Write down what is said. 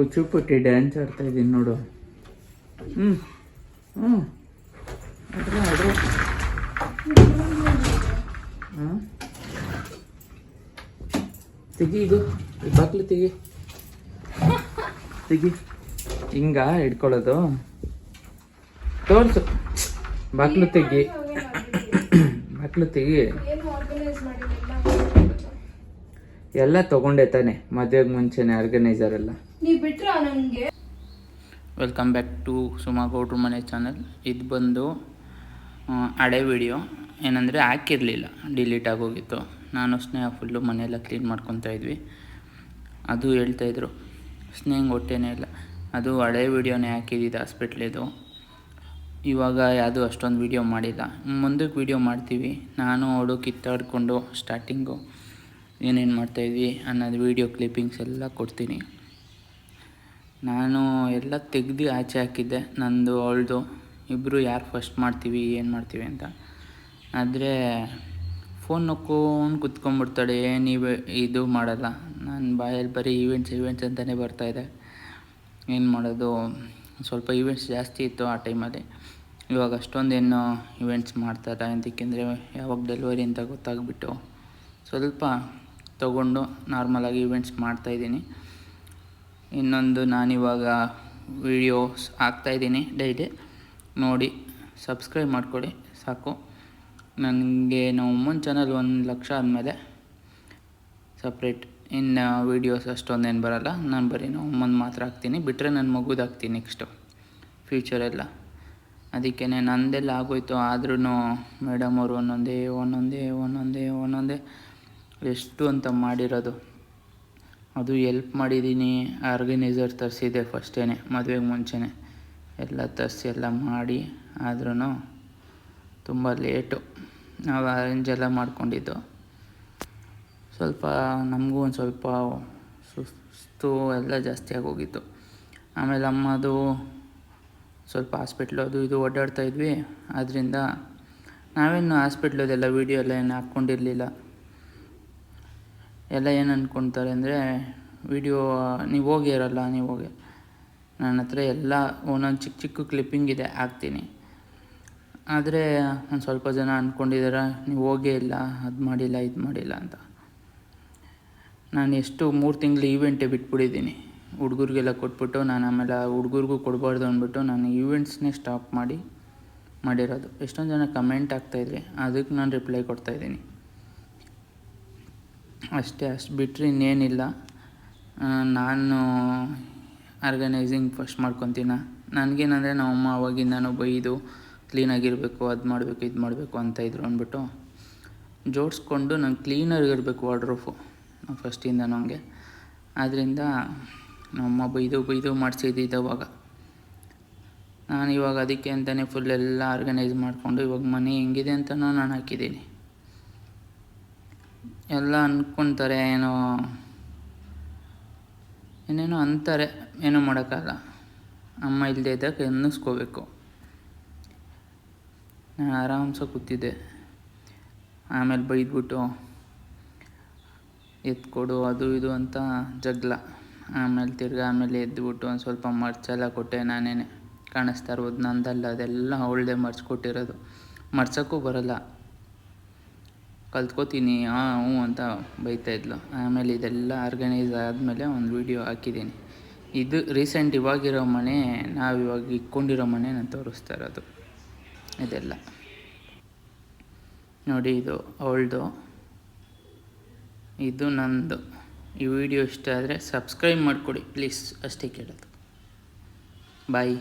ಕುಚ್ಚುಪುಟ್ಟಿ dance ಆಡ್ತಾ ಇದ್ದೀನಿ ನೋಡು. ಹ್ಞೂ ಹ್ಞೂ ತೆಗಿ ಇದು ಬಾಕ್ಲಿ ತೆಗಿ. ತೆಗಿ. ಹಿಂಗ ಇಟ್ಕೊಳ್ಳೋದು ತೋರ್ಸು. ಬಾಕ್ಲು ತೆಗಿ. ಬಾಕ್ಲು ತೆಗಿ. ಎಲ್ಲ ತಗೊಂಡೆ ತಾನೆ ಮದುವೆಗೆ ಮುಂಚೆನೆ ಆರ್ಗನೈಸರ್ ಎಲ್ಲ. ನೀವು ಬಿಟ್ರ ನನಗೆ ವೆಲ್ಕಮ್ ಬ್ಯಾಕ್ ಟು ಸುಮಾ ಗೌಡ್ರ ಮನೆ ಚಾನಲ್ ಇದು ಬಂದು ಹಳೆ ವಿಡಿಯೋ ಏನಂದರೆ ಹಾಕಿರಲಿಲ್ಲ ಡಿಲೀಟ್ ಆಗೋಗಿತ್ತು ನಾನು ಸ್ನೇಹ ಫುಲ್ಲು ಮನೆಯೆಲ್ಲ ಕ್ಲೀನ್ ಮಾಡ್ಕೊತಾ ಇದ್ವಿ. ಅದು ಹೇಳ್ತಾಯಿದ್ರು ಸ್ನೇಹಂಗೆ ಹೊಟ್ಟೆನೇ ಇಲ್ಲ. ಅದು ಹಳೆ ವಿಡಿಯೋನೇ ಹಾಕಿದ್ದು ಹಾಸ್ಪಿಟ್ಲಿದು ಇವಾಗ ಯಾವುದು ಅಷ್ಟೊಂದು ವೀಡಿಯೋ ಮಾಡಿಲ್ಲ. ಮುಂದಕ್ಕೆ ವೀಡಿಯೋ ಮಾಡ್ತೀವಿ. ನಾನು ಅವಳು ಕಿತ್ತಾಡಿಕೊಂಡು ಸ್ಟಾರ್ಟಿಂಗು ಏನೇನು ಮಾಡ್ತಾಯಿದ್ವಿ ಅನ್ನೋದು ವೀಡಿಯೋ ಕ್ಲಿಪ್ಪಿಂಗ್ಸ್ ಎಲ್ಲ ಕೊಡ್ತೀನಿ. ನಾನು ಎಲ್ಲ ತೆಗ್ದು ಆಚೆ ಹಾಕಿದ್ದೆ. ನಂದು, ಅವಳದು. ಇಬ್ಬರು ಯಾರು ಫಸ್ಟ್ ಮಾಡ್ತೀವಿ, ಏನು ಮಾಡ್ತೀವಿ ಅಂತ. ಆದರೆ ಫೋನ್ ನೋಡ್ಕೊಂಡು ಕುತ್ಕೊಂಡ್ಬಿಡ್ತಾಳೆ ಇವೆ ಇದು ಮಾಡಲ್ಲ. ನಾನು ಬಾಯಲ್ಲಿ ಬರೀ ಈವೆಂಟ್ಸ್ ಈವೆಂಟ್ಸ್ ಅಂತಲೇ ಬರ್ತಾಯಿದೆ ಏನು ಮಾಡೋದು? ಸ್ವಲ್ಪ ಈವೆಂಟ್ಸ್ ಜಾಸ್ತಿ ಇತ್ತು ಆ ಟೈಮಲ್ಲಿ ಇವಾಗ ಅಷ್ಟೊಂದೇನು ಈವೆಂಟ್ಸ್ ಮಾಡ್ತಾರೆ ಅಂತಕ್ಕೆಂದರೆ ಯಾವಾಗ ಡೆಲಿವರಿ ಅಂತ ಗೊತ್ತಾಗ್ಬಿಟ್ಟು ಸ್ವಲ್ಪ ತಗೊಂಡು ನಾರ್ಮಲಾಗಿ ಇವೆಂಟ್ಸ್ ಮಾಡ್ತಾಯಿದ್ದೀನಿ ಇನ್ನೊಂದು ನಾನಿವಾಗ ವೀಡಿಯೋಸ್ ಹಾಕ್ತಾಯಿದ್ದೀನಿ ಡೈಲಿ ನೋಡಿ ಸಬ್ಸ್ಕ್ರೈಬ್ ಮಾಡಿಕೊಡಿ, ಸಾಕು. ನನಗೆ ನಮ್ಮ ಅಮ್ಮನ ಚಾನಲ್ ಒಂದು ಲಕ್ಷ ಆದಮೇಲೆ ಸಪ್ರೇಟ್ ಇನ್ನು ವೀಡಿಯೋಸ್ ಅಷ್ಟೊಂದೇನು ಬರಲ್ಲ. ನಾನು ಬರೀ ನಮ್ಮ ಅಮ್ಮನ ಮಾತ್ರ ಹಾಕ್ತೀನಿ. ಬಿಟ್ಟರೆ ನನ್ನ ಮಗುದು ಹಾಕ್ತೀನಿ ನೆಕ್ಸ್ಟು ಫ್ಯೂಚರೆಲ್ಲ ಅದಕ್ಕೆ ನಂದೆಲ್ಲ ಆಗೋಯ್ತು. ಆದ್ರೂ ಮೇಡಮ್ ಅವರು ಒಂದೊಂದೇ ಒಂದೊಂದೇ ಒಂದೊಂದೇ ಒಂದೊಂದೇ. ಎಷ್ಟು ಅಂತ ಮಾಡಿರೋದು. ಅದು ಎಲ್ಪ್ ಮಾಡಿದ್ದೀನಿ ಆರ್ಗನೈಸರ್ ತರಿಸಿದ್ದೆ ಫಸ್ಟೇ ಮದುವೆಗೆ ಮುಂಚೆನೇ. ಎಲ್ಲ ತರಿಸಿ, ಎಲ್ಲ ಮಾಡಿ ಆದ್ರೂ ತುಂಬ ಲೇಟು ನಾವು ಅರೇಂಜ್ ಎಲ್ಲ ಮಾಡ್ಕೊಂಡಿದ್ದು. ಸ್ವಲ್ಪ ನಮಗೂ ಒಂದು ಸ್ವಲ್ಪ ಸುಸ್ತು ಎಲ್ಲ ಜಾಸ್ತಿ ಆಗೋಗಿತ್ತು. ಆಮೇಲೆ ಅಮ್ಮದು ಸ್ವಲ್ಪ ಹಾಸ್ಪಿಟ್ಲು ಅದು ಇದು ಓಡಾಡ್ತಾ ಇದ್ವಿ. ಆದ್ದರಿಂದ ನಾವೇನು ಹಾಸ್ಪಿಟ್ಲದೆಲ್ಲ ವೀಡಿಯೋ ಎಲ್ಲ ಏನು ಹಾಕ್ಕೊಂಡಿರಲಿಲ್ಲ. ಎಲ್ಲ ಏನು ಅಂದ್ಕೊಳ್ತಾರೆ ಅಂದರೆ ವಿಡಿಯೋ ನೀವು ಹೋಗಿ ಇರಲ್ಲ, ನೀವು ಹೋಗಿ. ನನ್ನ ಹತ್ರ ಎಲ್ಲ ಒಂದೊಂದು ಚಿಕ್ಕ ಚಿಕ್ಕ ಕ್ಲಿಪ್ಪಿಂಗ್ ಇದೆ, ಹಾಕ್ತೀನಿ. ಆದರೆ ಒಂದು ಸ್ವಲ್ಪ ಜನ ಅಂದ್ಕೊಂಡಿದ್ದಾರೆ ನೀವು ಹೋಗೇ ಇಲ್ಲ, ಅದು ಮಾಡಿಲ್ಲ, ಇದು ಮಾಡಿಲ್ಲ ಅಂತ. ನಾನು ಎಷ್ಟು ಮೂರು ತಿಂಗಳು ಈವೆಂಟೇ ಬಿಟ್ಬಿಟ್ಟಿದ್ದೀನಿ. ಹುಡುಗರಿಗೆಲ್ಲ ಕೊಟ್ಬಿಟ್ಟು, ನಾನು ಆಮೇಲೆ ಹುಡುಗರಿಗೂ ಕೊಡಬಾರ್ದು ಅಂದ್ಬಿಟ್ಟು ನಾನು ಈವೆಂಟ್ಸ್ನೇ ಸ್ಟಾಪ್ ಮಾಡಿ, ಮಾಡಿರೋದು. ಎಷ್ಟೊಂದು ಜನ ಕಮೆಂಟ್ ಆಗ್ತಾಯಿದ್ರಿ ಅದಕ್ಕೆ ನಾನು ರಿಪ್ಲೈ ಕೊಡ್ತಾಯಿದ್ದೀನಿ ಅಷ್ಟೇ, ಅಷ್ಟು ಬಿಟ್ಟರೆ ಇನ್ನೇನಿಲ್ಲ. ನಾನು ಆರ್ಗನೈಸಿಂಗ್ ಫಸ್ಟ್ ಮಾಡ್ಕೊತೀನ. ನನಗೇನಂದರೆ ನಮ್ಮಮ್ಮ ಅವಾಗಿಂದನೂ ಬೈದು ಕ್ಲೀನಾಗಿರಬೇಕು ಅದು ಮಾಡಬೇಕು, ಇದು ಮಾಡಬೇಕು ಅಂತ ಇದ್ರು ಅಂದ್ಬಿಟ್ಟು ಜೋಡಿಸ್ಕೊಂಡು ನಾನು ಕ್ಲೀನಾಗಿರಬೇಕು ವಾರ್ಡ್ರೋಫು ಫಸ್ಟಿಂದ ನನಗೆ ಆದ್ದರಿಂದ ನಮ್ಮಮ್ಮ ಬೈದು ಬೈದು ಮಾಡಿಸಿದ್ದಿದ್ದು ಅವಾಗ. ನಾನು ಇವಾಗ ಅದಕ್ಕೆ ಅಂತಲೇ ಫುಲ್ ಎಲ್ಲ ಆರ್ಗನೈಸ್ ಮಾಡಿಕೊಂಡು ಇವಾಗ ಮನೆ ಹೆಂಗಿದೆ ಅಂತಲೂ ನಾನು ಹಾಕಿದ್ದೀನಿ. ಎಲ್ಲ ಅಂದ್ಕೊತಾರೆ ಏನೋ, ಏನೇನೋ ಅಂತಾರೆ, ಏನೂ ಮಾಡೋಕ್ಕಲ್ಲ ಅಮ್ಮ ಇಲ್ಲದೆ ಇದ್ದಾಗ ಅನ್ನಿಸ್ಕೋಬೇಕು ನಾನು ಆರಾಮ್ಸ ಕೂತಿದ್ದೆ. ಆಮೇಲೆ ಬೈದ್ಬಿಟ್ಟು, ಎತ್ಕೊಡು, ಅದು ಇದು ಅಂತ ಜಗಳ. ಆಮೇಲೆ ತಿರ್ಗಿ ಆಮೇಲೆ ಎದ್ದುಬಿಟ್ಟು ಒಂದು ಸ್ವಲ್ಪ ಮರ್ಚೆಲ್ಲ ಕೊಟ್ಟೆ ನಾನೇನೆ. ಕಾಣಿಸ್ತಾ ಇರ್ಬೋದು ನಂದಲ್ಲ, ಅದೆಲ್ಲ ಅವಳದೇ ಮರ್ಚ್ಕೊಟ್ಟಿರೋದು ಮರ್ಸೋಕ್ಕೂ ಬರಲ್ಲ. ಕಲ್ತ್ಕೋತೀನಿ ಹಾಂ ಹ್ಞೂ ಅಂತ ಬೈತಾ ಇದ್ಲು. ಆಮೇಲೆ ಇದೆಲ್ಲ ಆರ್ಗನೈಸ್ ಆದಮೇಲೆ ಒಂದು ವಿಡಿಯೋ ಹಾಕಿದ್ದೀನಿ. ಇದು ರೀಸೆಂಟ್ ಇವಾಗಿರೋ ಮನೆ ನಾವು ಇವಾಗ ಇಕ್ಕೊಂಡಿರೋ ಮನೆ ನಾನು ತೋರಿಸ್ತಾ ಇರೋದು. ಇದೆಲ್ಲ. ನೋಡಿ ಇದು ಅವಳದು. ಇದು ನಂದು. ಈ ವಿಡಿಯೋ ಇಷ್ಟ ಆದರೆ ಸಬ್ಸ್ಕ್ರೈಬ್ ಮಾಡಿಕೊಡಿ. ಪ್ಲೀಸ್ ಅಷ್ಟೇ ಕೇಳೋದು. ಬಾಯ್